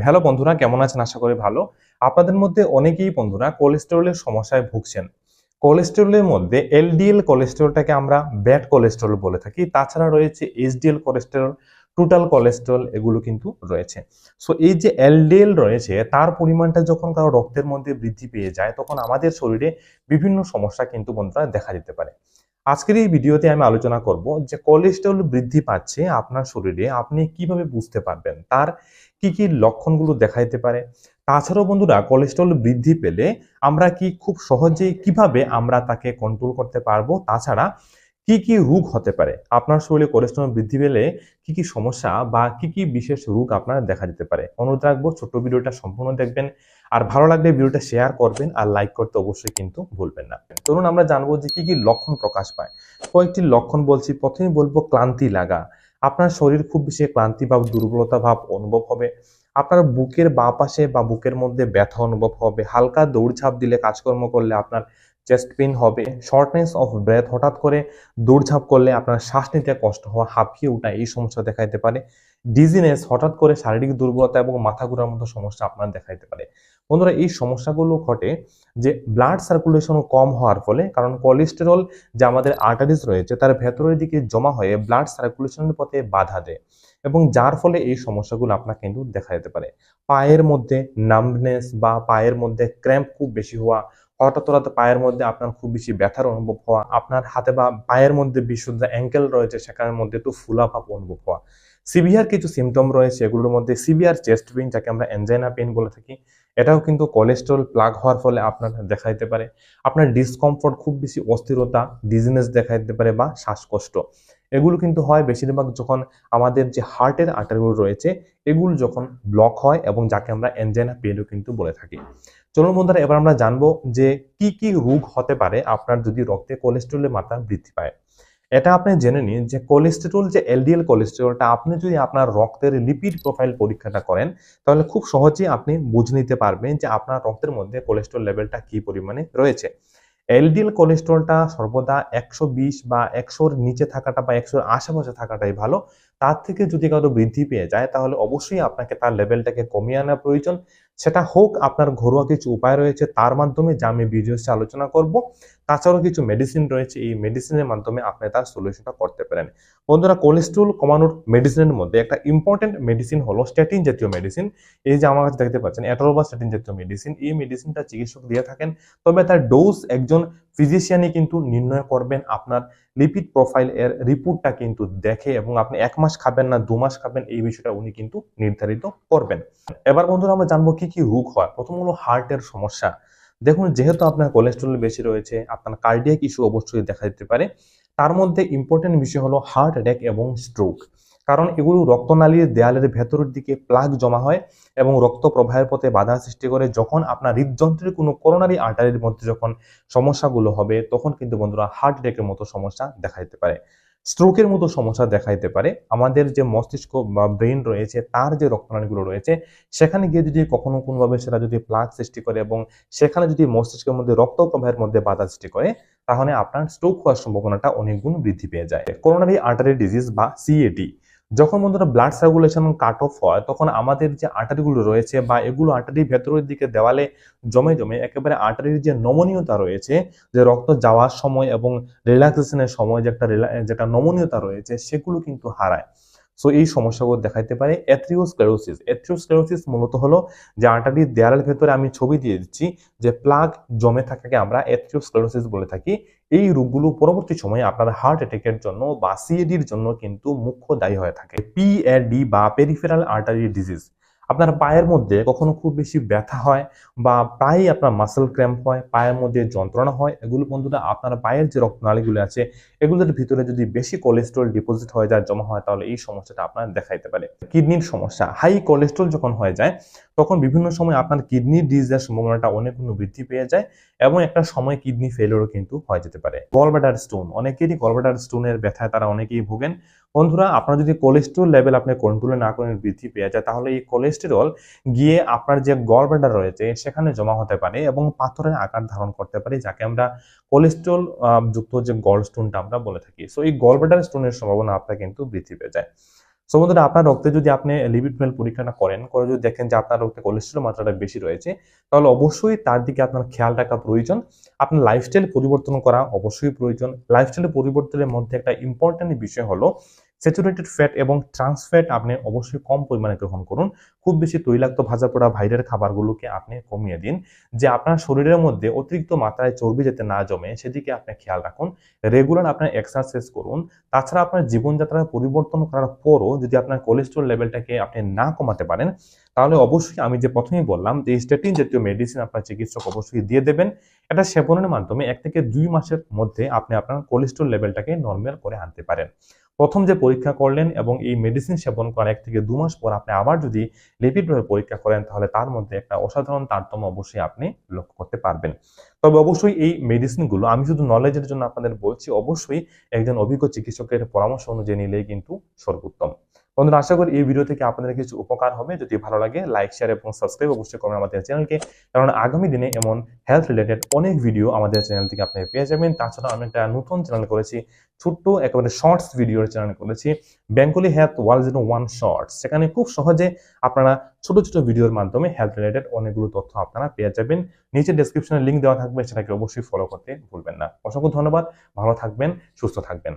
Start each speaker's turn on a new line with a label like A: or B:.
A: Hello বন্ধুরা, কেমন আছেন? আশা করি ভালো। আপনাদের মধ্যে অনেকেই বন্ধুরা কোলেস্টেরলের সমস্যায় ভুগছেন। কোলেস্টেরলের মধ্যে এলডিএল কোলেস্টেরলটাকে আমরা ব্যাড কোলেস্টেরল বলে থাকি। তাছাড়া রয়েছে এইচডিএল কোলেস্টেরল টোটাল কোলেস্টেরল এগুলো কিন্তু রয়েছে। সো এই যে এলডিএল রয়েছে, তার পরিমাণটা যখন কারও রক্তের মধ্যে বৃদ্ধি পেয়ে যায়, তখন আমাদের শরীরে বিভিন্ন সমস্যা কিন্তু বন্ধুরা দেখা দিতে পারে। আজকের এই ভিডিওতে আমি আলোচনা করব যে কোলেস্টেরল বৃদ্ধি পাচ্ছে আপনার শরীরে, আপনি কীভাবে বুঝতে পারবেন? তার কি কি লক্ষণগুলো দেখা পারে? তাছাড়াও বন্ধুরা কোলেস্ট্রল বৃদ্ধি পেলে আমরা কি খুব সহজেই কীভাবে আমরা তাকে কন্ট্রোল করতে পারব? তাছাড়া কি কি রোগ হতে পারে? আপনার শরীরে কোলেস্ট্রল বৃদ্ধি পেলে কি কি সমস্যা বা কি কি বিশেষ রোগ আপনার দেখা দিতে পারে? অনুরোধ রাখব, ছোট্ট ভিডিওটা সম্পূর্ণ দেখবেন। আর ভালো লাগলে ভিডিওটা শেয়ার করবেন আর লাইক করতে অবশ্যই কিন্তু ভুলবেন না। ধরুন আমরা জানব যে কি কি লক্ষণ প্রকাশ পায়। কয়েকটি লক্ষণ বলছি। প্রথমেই বলব ক্লান্তি লাগা। আপনার শরীর খুব বেশি ক্লান্তি বা দুর্বলতা ভাব অনুভব হবে। আপনার বুকের বাঁ পাশে বা বুকের মধ্যে ব্যথা অনুভব হবে। হালকা দৌড়ঝাঁপ দিলে কাজকর্ম করলে আপনার চেস্ট পেন হবে শর্টনেস অফ ব্রেথ হঠাৎ করে দৌড়ঝাঁপ করলে আপনার শ্বাস নিতে কষ্ট হওয়া হাঁপিয়ে ওঠা এই সমস্যা দেখা দিতে পারে। ডিজিনেস হঠাৎ করে শারীরিক দুর্বলতা এবং মাথা ঘোরার মতো সমস্যা আপনার দেখা দিতে পারে। বন্ধুরা, এই সমস্যাগুলো ঘটে যে ব্লাড সার্কুলেশন কম হওয়ার ফলে, কারণ কোলেস্টেরল যে আমাদের আর্টারিজ রয়েছে, তার ভেতরের দিকে জমা হয়ে ব্লাড সার্কুলেশনের পথে বাধা দেয় এবং যার ফলে এই সমস্যাগুলো আপনার কিন্তু দেখা যেতে পারে। পায়ের মধ্যে নামনেস বা পায়ের মধ্যে ক্র্যাম্প খুব বেশি হওয়া হঠাৎ হঠাৎ পায়ের মধ্যে আপনার খুব বেশি ব্যথার অনুভব হওয়া, আপনার হাতে বা পায়ের মধ্যে বিশুদ্ধ অ্যাঙ্কেল রয়েছে সেখানের মধ্যে একটু ফুলা ভাব অনুভব হওয়া। সিভিয়ার কিছু সিমটম রয়েছে, এগুলোর মধ্যে সিভিয়ার চেস্ট পেইন যাকে আমরা এনজাইনা পেইন বলে থাকি, এটাও কিন্তু কোলেস্ট্রল প্লাগ হওয়ার ফলে আপনার দেখা দিতে পারে। আপনার ডিসকমফোর্ট খুব বেশি অস্থিরতা ডিজিনেস দেখা দিতে পারে বা শ্বাসকষ্ট। এগুলো কিন্তু হয় বেশিরভাগ যখন আমাদের যে হার্টের আটারগুলো রয়েছে, এগুলো যখন ব্লক হয় এবং যাকে আমরা এনজাইনা পেনও কিন্তু বলে থাকি। চলুন বন্ধুরা, এবার আমরা জানব যে কি কি রোগ হতে পারে আপনার যদি রক্তে কোলেস্ট্রলের মাত্রা বৃদ্ধি পায়। এটা আপনি জেনে নিন যে কোলেস্টেরল যে এলডিএল কোলেস্টেরলটা আপনি যদি আপনার রক্তের লিপিড প্রোফাইল পরীক্ষাটা করেন, তাহলে খুব সহজেই আপনি বুঝে নিতে পারবেন যে আপনার রক্তের মধ্যে কোলেস্ট্রল লেভেলটা কি পরিমাণে রয়েছে। এলডিএল কোলেস্ট্রলটা সর্বদা একশো বিশ বা একশোর নিচে থাকাটা বা একশোর আশেপাশে থাকাটাই ভালো। তার থেকে যদি কারও বৃদ্ধি পেয়ে যায়, তাহলে অবশ্যই আপনাকে তার লেভেলটাকে কমিয়ে আনা প্রয়োজন। সেটা হোক, আপনার ঘরোয়া কিছু উপায় রয়েছে, তার মাধ্যমে যা আমি ভিডিওসে আলোচনা করব। তাছাড়াও কিছু মেডিসিন রয়েছে, এই মেডিসিনের মাধ্যমে আপনি তার সলিউশনটা করতে পারেন। বন্ধুরা কোলেস্ট্রল কমানোর মেডিসিনের মধ্যে একটা ইম্পর্টেন্ট মেডিসিন হলো স্ট্যাটিন জাতীয় মেডিসিন এই যে আমার কাছে দেখতে পাচ্ছেন অ্যাটোরোবা স্ট্যাটিন জাতীয় মেডিসিন এই মেডিসিনটা চিকিৎসক দিয়ে থাকেন, তবে তার ডোজ একজন ফিজিশিয়ানই কিন্তু নির্ণয় করবেন আপনার লিপিড প্রোফাইল এর রিপোর্টটা কিন্তু দেখে এবং আপনি এক মাস খাবেন না, দু মাস খাবেন, এই বিষয়টা উনি কিন্তু নির্ধারিত করবেন। এবার বন্ধুরা, আমরা জানব কি কি রোগ হয়। প্রথম হলো হার্টের সমস্যা। দেখুন, যেহেতু আপনার কোলেস্ট্রল বেশি রয়েছে, আপনার কার্ডিয়াক ইস্যু অবশ্যই দেখা দিতে পারে। তার মধ্যে ইম্পর্টেন্ট বিষয় হলো হার্ট অ্যাটাক এবং স্ট্রোক কারণ এগুলো রক্তনালীর দেয়ালের ভেতরের দিকে প্লাগ জমা হয় এবং রক্ত প্রবাহের পথে বাধা সৃষ্টি করে। যখন আপনার হৃদযন্ত্রের কোনো করোনারি আর্টারির মধ্যে যখন সমস্যাগুলো হবে, তখন কিন্তু বন্ধুরা হার্ট অ্যাটাকের মতো সমস্যা দেখা দিতে পারে। স্ট্রোকের মতো সমস্যা দেখা দিতে পারে। আমাদের যে মস্তিষ্ক বা ব্রেন রয়েছে, তার যে রক্তনালীগুলো রয়েছে, সেখানে গিয়ে যদি কখনো কোনোভাবে সেটা যদি প্লাগ সৃষ্টি করে এবং সেখানে যদি মস্তিষ্কের মধ্যে রক্ত প্রবাহের মধ্যে বাধা সৃষ্টি করে, তাহলে আপনার স্ট্রোক হওয়ার সম্ভাবনাটা অনেক গুণ বৃদ্ধি পেয়ে যায়। করোনারি আর্টারি ডিজিজ বা সিএটি যখন বন্ধুরা ব্লাড সার্কুলেশন কাট অফ হয়, তখন আমাদের যে আর্টারিগুলো রয়েছে বা এগুলো আর্টারি ভেতরের দিকে দেওয়ালে জমে জমে একেবারে আর্টারির যে নমনীয়তা রয়েছে, যে রক্ত যাওয়ার সময় এবং রিল্যাক্সেশনের সময় যে একটা যেটা নমনীয়তা রয়েছে, সেগুলো কিন্তু হারায়। সো এই সমস্যাগুলো দেখাইতে পারে এথ্রিওস্ক্লেরোসিস এথ্রিওস্ক্লেরোসিস মূলত হলো যে আর্টারির দেয়ালের ভেতরে আমি ছবি দিয়ে দিচ্ছি যে প্লাগ জমে থাকাকে আমরা এথ্রিওস্ক্লেরোসিস বলে থাকি। এই রোগগুলো পরবর্তী সময়ে আপনার হার্ট অ্যাটাকের জন্য বা সিএডির জন্য কিন্তু মুখ্য দায়ী হয়ে থাকে। পিএডি বা পেরিফেরাল আর্টারি ডিজিজ আপনার পায়ের মধ্যে কখনো খুব বেশি ব্যথা হয় বা প্রায়ই আপনার মাসেল ক্র্যাম্প হয়, পায়ের মধ্যে যন্ত্রণা হয়, এগুলো বন্ধুরা আপনার পায়ের যে রক্তনালীগুলো আছে, এগুলোর ভিতরে যদি বেশি কোলেস্ট্রল ডিপোজিট হয়ে যায়, জমা হয়, তাহলে এই সমস্যাটা আপনার দেখাইতে পারে। কিডনির সমস্যা হাই কোলেস্ট্রল যখন হয়ে যায়, তখন বিভিন্ন সময় আপনার কিডনির ডিজিজের সম্ভাবনাটা অনেক গুণ বৃদ্ধি পেয়ে যায় এবং একটা সময় কিডনি ফেলিওরও কিন্তু হয়ে যেতে পারে। গলব্লাডার স্টোন অনেকেরই গলব্লাডার স্টোনের ব্যথায় তারা অনেকেই ভোগেন। বন্ধুরা, আপনার যদি কোলেস্ট্রল লেভেল আপনি কন্ট্রোলে না করেন বৃদ্ধি পেয়ে যায়, তাহলে এই কোলেস্টেরল গিয়ে আপনার যে গল ব্যাডার রয়েছে, সেখানে জমা হতে পারে এবং পাথরের আকার ধারণ করতে পারে, যাকে আমরা কোলেস্ট্রল যুক্ত যে গল স্টোনটা আমরা বলে থাকি। সো এই গল ব্যাডার স্টোনের সম্ভাবনা আপনার কিন্তু বৃদ্ধি পেয়ে যায়। সো বন্ধুরা, আপনার রক্তে যদি আপনি লিপিড ফেল পরীক্ষাটা করেন, করে যদি দেখেন যে আপনার রক্তে কোলেস্ট্রল মাত্রাটা বেশি রয়েছে, তাহলে অবশ্যই তার দিকে আপনার খেয়াল রাখা প্রয়োজন। আপনার লাইফস্টাইল পরিবর্তন করা অবশ্যই প্রয়োজন। লাইফস্টাইল পরিবর্তনের মধ্যে একটা ইম্পর্টেন্ট বিষয় হলো স্যাচুরেটেড ফ্যাট এবং ট্রান্স ফ্যাট আপনি অবশ্যই কম পরিমাণে গ্রহণ করুন। খুব বেশি তৈলাক্ত, ভাজা পোড়া, বাইরের খাবারগুলোকে আপনি কমিয়ে দিন, যে আপনার শরীরের মধ্যে অতিরিক্ত মাত্রায় চর্বি যাতে না জমে, সেদিকে আপনি খেয়াল রাখুন। রেগুলার আপনার এক্সারসাইজ করুন। তাছাড়া আপনার জীবনযাত্রার পরিবর্তন করার পরও যদি আপনার কোলেস্ট্রল লেভেলটাকে আপনি না কমাতে পারেন, তাহলে অবশ্যই আমি যে প্রথমেই বললাম, যে স্টেটিন জাতীয় মেডিসিন আপনার চিকিৎসক অবশ্যই দিয়ে দেবেন। এটা সেবনের মাধ্যমে এক থেকে দুই মাসের মধ্যে আপনি আপনার কোলেস্ট্রল লেভেলটাকে নর্মাল করে আনতে পারেন। প্রথম যে পরীক্ষা করলেন এবং এই মেডিসিন সেবন করার এক থেকে দু মাস পর আপনি আবার যদি লিপিড পরীক্ষা করেন, তাহলে তার মধ্যে একটা অসাধারণ তারতম্য অবশ্যই আপনি লক্ষ্য করতে পারবেন। তবে অবশ্যই এই মেডিসিনগুলো আমি শুধু নলেজের জন্য আপনাদের বলছি, অবশ্যই একজন অভিজ্ঞ চিকিৎসকের পরামর্শ অনুযায়ী নিলেই কিন্তু সর্বোত্তম। বন্ধুরা, আশা করি এই ভিডিও থেকে আপনাদের কিছু উপকার হবে। যদি ভালো লাগে লাইক শেয়ার এবং সাবস্ক্রাইব অবশ্যই করবেন আমাদের চ্যানেলকে কারণ আগামী দিনে এমন হেলথ রিলেটেড অনেক ভিডিও আমাদের চ্যানেল থেকে আপনি পেয়ে যাবেন। তাছাড়া আমি একটা নতুন চ্যানেল করেছি ছোট্ট একেবারে শর্টস ভিডিওর চ্যানেল করেছি Bengali health one zero one shorts সেখানে খুব সহজে আপনারা ছোট ছোট ভিডিওর মাধ্যমে হেলথ রিলেটেড অনেকগুলো তথ্য আপনারা পেয়ে যাবেন। নিচে ডিসক্রিপশনে লিঙ্ক দেওয়া থাকবে, সেটাকে অবশ্যই ফলো করতে ভুলবেন না। অসংখ্য ধন্যবাদ, ভালো থাকবেন, সুস্থ থাকবেন।